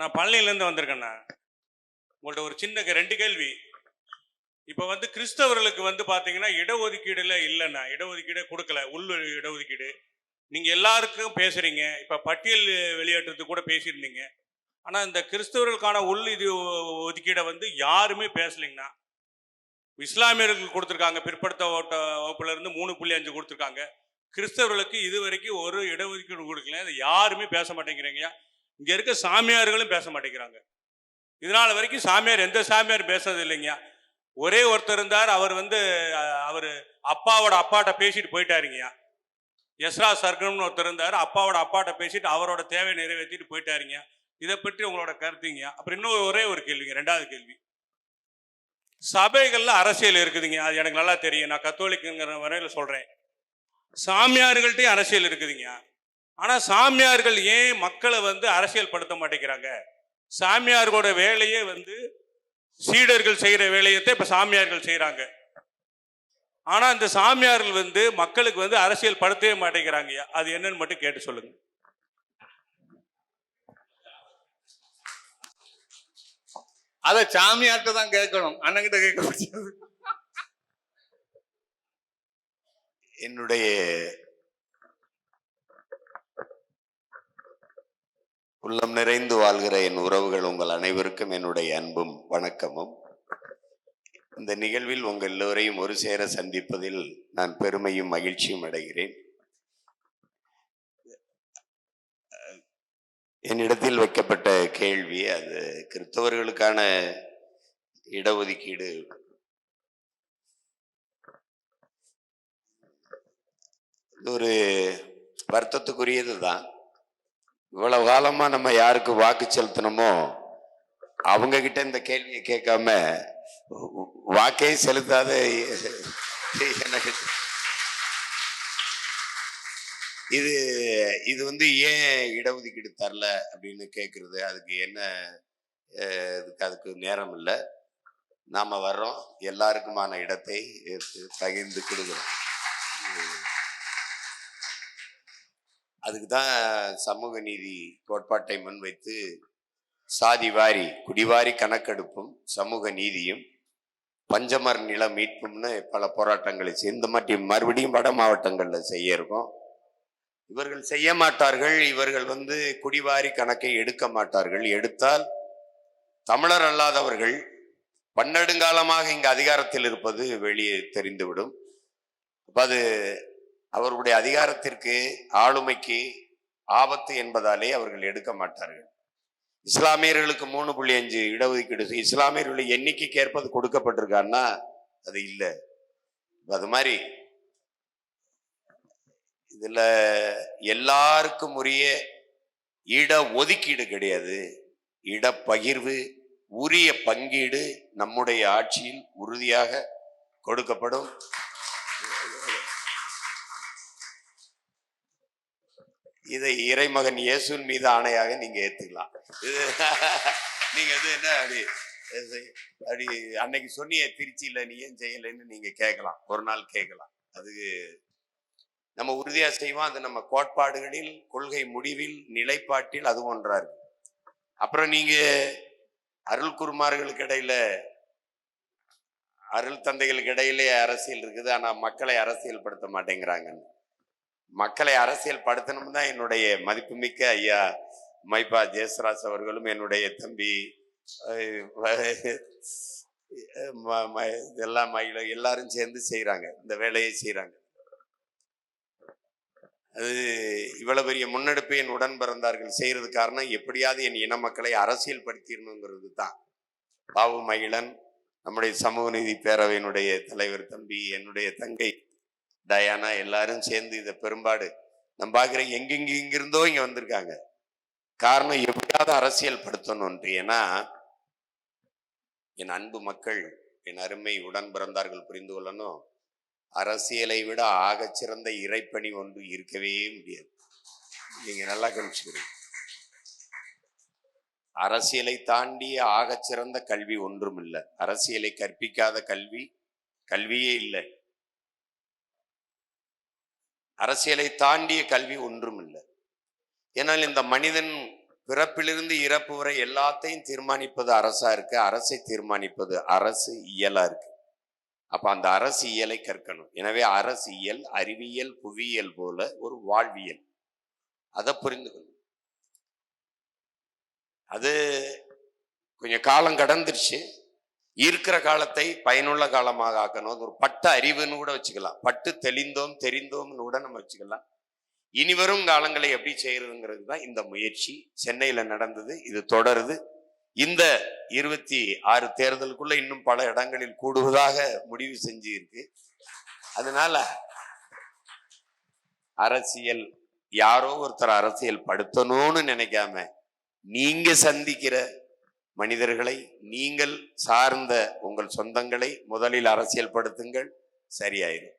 நான் பழனியிலேருந்து வந்திருக்கேண்ணா உங்கள்ட்ட ஒரு சின்ன ரெண்டு கேள்வி. இப்போ வந்து கிறிஸ்தவர்களுக்கு வந்து பார்த்தீங்கன்னா இடஒதுக்கீடுல இல்லைண்ணா இடஒதுக்கீடு கொடுக்கல. உள் இடஒதுக்கீடு. நீங்கள் எல்லாருக்கும் பேசுகிறீங்க இப்போ பட்டியல் வெளியேற்றத்துக்கு கூட பேசியிருந்தீங்க. ஆனால் இந்த கிறிஸ்தவர்களுக்கான உள் இது ஒதுக்கீடை வந்து யாருமே பேசலைங்கண்ணா இஸ்லாமியர்களுக்கு கொடுத்துருக்காங்க. பிற்படுத்த ஓட்ட வகுப்புலேருந்து மூணு புள்ளி அஞ்சு கொடுத்துருக்காங்க. கிறிஸ்தவர்களுக்கு இது வரைக்கும் ஒரு இடஒதுக்கீடு கொடுக்கல. அதை யாருமே பேச மாட்டேங்கிறீங்க இங்கே இருக்க சாமியார்களும் பேச மாட்டேங்கிறாங்க. இதனால் வரைக்கும் சாமியார் எந்த சாமியார் பேசுறது இல்லைங்க. ஒரே ஒருத்தர் இருந்தார் அவர் வந்து அவர் அப்பாவோட அப்பாட்ட பேசிட்டு போயிட்டாருங்கய்யா. எஸ்ரா சர்க்கம்னு ஒருத்தர் இருந்தார் அப்பாவோட அப்பாட்ட பேசிட்டு அவரோட தேவையை நிறைவேற்றிட்டு போயிட்டாருங்க இதை பற்றி உங்களோட கருத்துங்க அப்புறம் இன்னும் ஒரே ஒரு கேள்விங்க ரெண்டாவது கேள்வி. சபைகள்ல அரசியல் இருக்குதுங்க அது எனக்கு நல்லா தெரியும். நான் கத்தோலிக்குங்கிற வரையில் சொல்றேன். சாமியார்கள்ட்டையும் அரசியல் இருக்குதுங்க ஆனா சாமியார்கள் ஏன் மக்களை வந்து அரசியல் படுத்த மாட்டேங்கிறாங்க? சாமியார்களோட வேலையே வந்து சீடர்கள் செய்யற வேலையத்தை இப்ப சாமியார்கள் செய்யறாங்க ஆனா இந்த சாமியார்கள் வந்து மக்களுக்கு வந்து அரசியல் படுத்தவே மாட்டேங்கிறாங்க. அது என்னன்னு மட்டும் கேட்டு சொல்லுங்க. அத சாமியார்ட்ட தான் கேட்கணும். அண்ணன்கிட்ட கேட்க முடியாது. என்னுடைய உள்ளம் நிறைந்து வாழ்கிற என் உறவுகள் உங்கள் அனைவருக்கும் என்னுடைய அன்பும் வணக்கமும். இந்த நிகழ்வில் உங்கள் எல்லோரையும் ஒரு சேர சந்திப்பதில் நான் பெருமையும் மகிழ்ச்சியும் அடைகிறேன். என்னிடத்தில் வைக்கப்பட்ட கேள்வி அது கிறிஸ்தவர்களுக்கான இடஒதுக்கீடு. ஒரு வருத்தத்துக்குரியது தான் இவ்வளவு காலமா நம்ம யாருக்கு வாக்கு செலுத்தணுமோ அவங்க கிட்ட இந்த கேள்வியை கேட்காம வாக்கே செலுத்தாத எனக்கு. இது இது வந்து ஏன் இடஒதுக்கீடு தரல அப்படின்னு கேட்கறது அதுக்கு என்ன இதுக்கு அதுக்கு நேரம் இல்லை. நாம வர்றோம் எல்லாருக்குமான இடத்தை தகிர்ந்து பகிர்ந்து கொடுக்குறோம். அதுக்கு தான் சமூக நீதி கோட்பாட்டை முன்வைத்து சாதி வாரி குடிவாரி கணக்கெடுப்பும் சமூக நீதியும் பஞ்சமர் நில மீட்பும்னு பல போராட்டங்களை செய்து இந்த மாதிரி மறுபடியும் வட மாவட்டங்களில் செய்ய இருக்கோம் இவர்கள் செய்ய மாட்டார்கள் இவர்கள் வந்து குடிவாரி கணக்கை எடுக்க மாட்டார்கள். எடுத்தால் தமிழர் அல்லாதவர்கள் பன்னெடுங்காலமாக இங்கு அதிகாரத்தில் இருப்பது வெளியே தெரிந்துவிடும். அது அவர்களுடைய அதிகாரத்திற்கு ஆளுமைக்கு ஆபத்து என்பதாலே அவர்கள் எடுக்க மாட்டார்கள். இஸ்லாமியர்களுக்கு மூணு புள்ளி அஞ்சு இடஒதுக்கீடு இஸ்லாமியர்களுடைய எண்ணிக்கைக்கு ஏற்பது கொடுக்கப்பட்டிருக்கான்னா அது இல்லை. அது மாதிரி இதில் எல்லாருக்கும் உரிய இட ஒதுக்கீடு கிடையாது. இடப்பகிர்வு உரிய பங்கீடு நம்முடைய ஆட்சியில் உறுதியாக கொடுக்கப்படும். இதை இறைமகன் இயேசுவின் மீது ஆணையாக நீங்க ஏத்துக்கலாம். இது நீங்க இது என்ன அப்படி அப்படி அன்னைக்கு சொன்னிய திருச்சியில நீ ஏன் செய்யலைன்னு நீங்க கேட்கலாம். ஒரு நாள் கேட்கலாம். அது நம்ம உறுதியா செய்வோம். அது நம்ம கோட்பாடுகளில் கொள்கை முடிவில் நிலைப்பாட்டில் அது ஒன்றா இருக்கு. அப்புறம் நீங்க அருள் குருமார்களுக்கு இடையில அருள் தந்தைகளுக்கு இடையிலே அரசியல் இருக்குது. ஆனா மக்களை அரசியல் படுத்த மாட்டேங்கிறாங்கன்னு. மக்களை அரசியல் படுத்தணும் தான் என்னுடைய மதிப்புமிக்க ஐயா மைப்பா ஜெயசராஜ் அவர்களும் என்னுடைய தம்பி அஹ், ம- எல்லாரும் சேர்ந்து செய்கிறாங்க இந்த வேலையை செய்கிறாங்க அது இவ்வளவு பெரிய முன்னெடுப்பு என் உடன் பிறந்தார்கள் செய்கிறது காரணம் எப்படியாவது என் இன மக்களை அரசியல் படுத்திடணுங்கிறது தான் பாவு மகிழன் நம்முடைய சமூக நீதி பேரவையினுடைய தலைவர் தம்பி என்னுடைய தங்கை டயானா எல்லாரும் சேர்ந்து இதை பெரும்பாடு நம்ம பார்க்குறேன் எங்கெங்க இங்கிருந்தோ இங்கே வந்திருக்காங்க. காரணம் எப்படியாவது அரசியல் படுத்தணும்ன்று ஏன்னா என் அன்பு மக்கள் என் அருமை உடன் பிறந்தார்கள் புரிந்து கொள்ளணும். அரசியலை விட ஆகச் சிறந்த இறைப்பணி ஒன்று இருக்கவே முடியாது. நீங்க நல்லா கணிச்சுக்கிறீங்க அரசியலை தாண்டிய ஆகச்சிறந்த கல்வி ஒன்றும் இல்லை. அரசியலை கற்பிக்காத கல்வி கல்வியே இல்லை. அரசியலை தாண்டிய கல்வி ஒன்றும் இல்லை ஏன்னால் இந்த மனிதன் பிறப்பிலிருந்து இறப்பு வரை எல்லாத்தையும் தீர்மானிப்பது அரசா இருக்கு அரசை தீர்மானிப்பது அரசு இயலா இருக்கு. அப்ப அந்த அரசு இயலை கற்கணும். எனவே அரசியல் அறிவியல் புவியியல் போல ஒரு வாழ்வியல். அதை புரிந்துக்கணும் அது கொஞ்சம் காலம் கடந்துருச்சு. இருக்கிற காலத்தை பயனுள்ள காலமாக ஆக்கணும். அது ஒரு பட்ட அறிவுன்னு கூட வச்சுக்கலாம். பட்டு தெளிந்தோம் தெரிந்தோம்னு கூட நம்ம வச்சுக்கலாம். இனி வரும் காலங்களை எப்படி செய்யறதுங்கிறது தான் இந்த முயற்சி. சென்னையில் நடந்தது இது தொடருது. இந்த இருபத்தி ஆறு தேர்தலுக்குள்ள இன்னும் பல இடங்களில் கூடுவதாக முடிவு செஞ்சு இருக்கு அதனால அரசியல் யாரோ ஒருத்தர் அரசியல் படுத்தணும்னு நினைக்காம நீங்க சந்திக்கிற மனிதர்களை நீங்கள் சார்ந்த உங்கள் சொந்தங்களை முதலில் அரசியல் படுத்துங்கள் சரியாயிரும்.